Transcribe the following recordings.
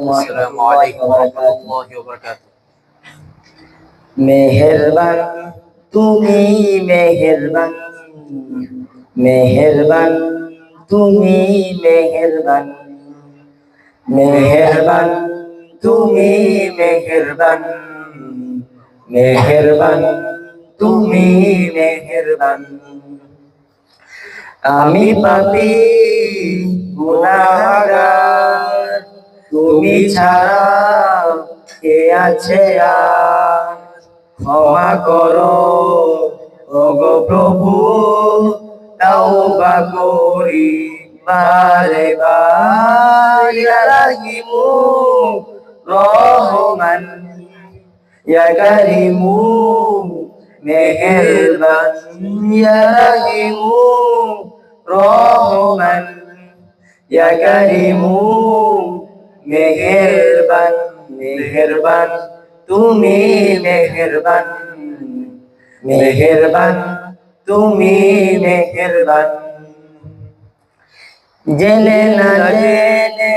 আসসালামু আলাইকুম মেহেরবান তুমি মেহেরবান মেহেরবান তুমি মেহেরবান মেহেরবান তুমি মেহেরবান মেহেরবান, তুমি মেহেরবান। আমি পাপি গুনাহগার। ছাড়া কে আছে আর? ক্ষমা করো। ওগো প্রভু তাওবা করি বারে বার। রাহিমু রহমান ইয়া কারিমু মেহেরবান। ইয়া রাহিমু রহমান মেহেরবান মেহেরবান তুমি মেহেরবান। মেহেরবান তুমি মেহেরবান। জেনে না জেনে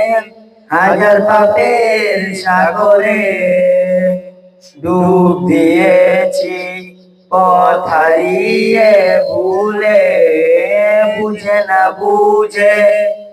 হাজার পাপের সাগরে ডুব দিয়েছি পথ হারিয়ে ভুলে বুঝে না বুঝে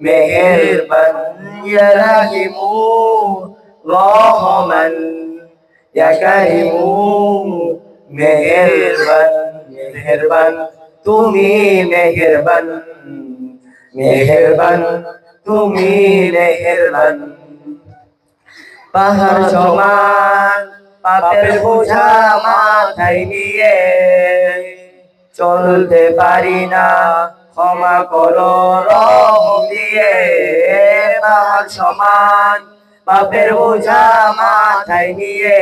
মেহেরবান ইয়া রাহিমু রহমান ইয়া কারিমু মেহেরবান মেহেরবান, তুমি মেহেরবান। মেহেরবান, তুমি মেহেরবান। পাহাড় সমান, পাপের বোঝা মাথায় নিয়ে চলতে পারি না। ক্ষমা করো রহম সমান। পাপের বোঝা মাথায় নিয়ে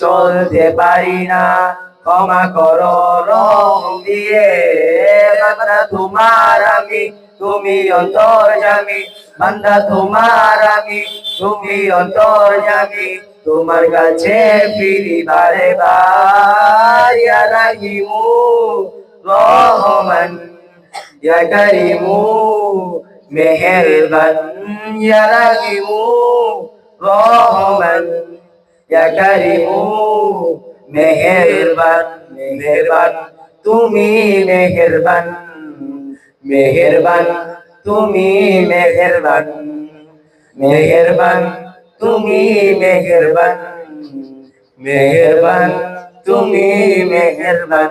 চলতে পারি না। ক্ষমা করো বান্দা তোমার আমি, তুমি অন্তর জামি। বান্দা তোমার আমি, তুমি অন্তর জামি। তোমার কাছে ফিরি বারে বার রহমান ইয়া কারিমু মেহেরবান ইয়া রাহিমু রহমান ইয়া কারিমু মেহেরবান মেহেরবান তুমি মেহেরবান মেহেরবান তুমি মেহেরবান মেহেরবান তুমি মেহেরবান মেহেরবান তুমি মেহেরবান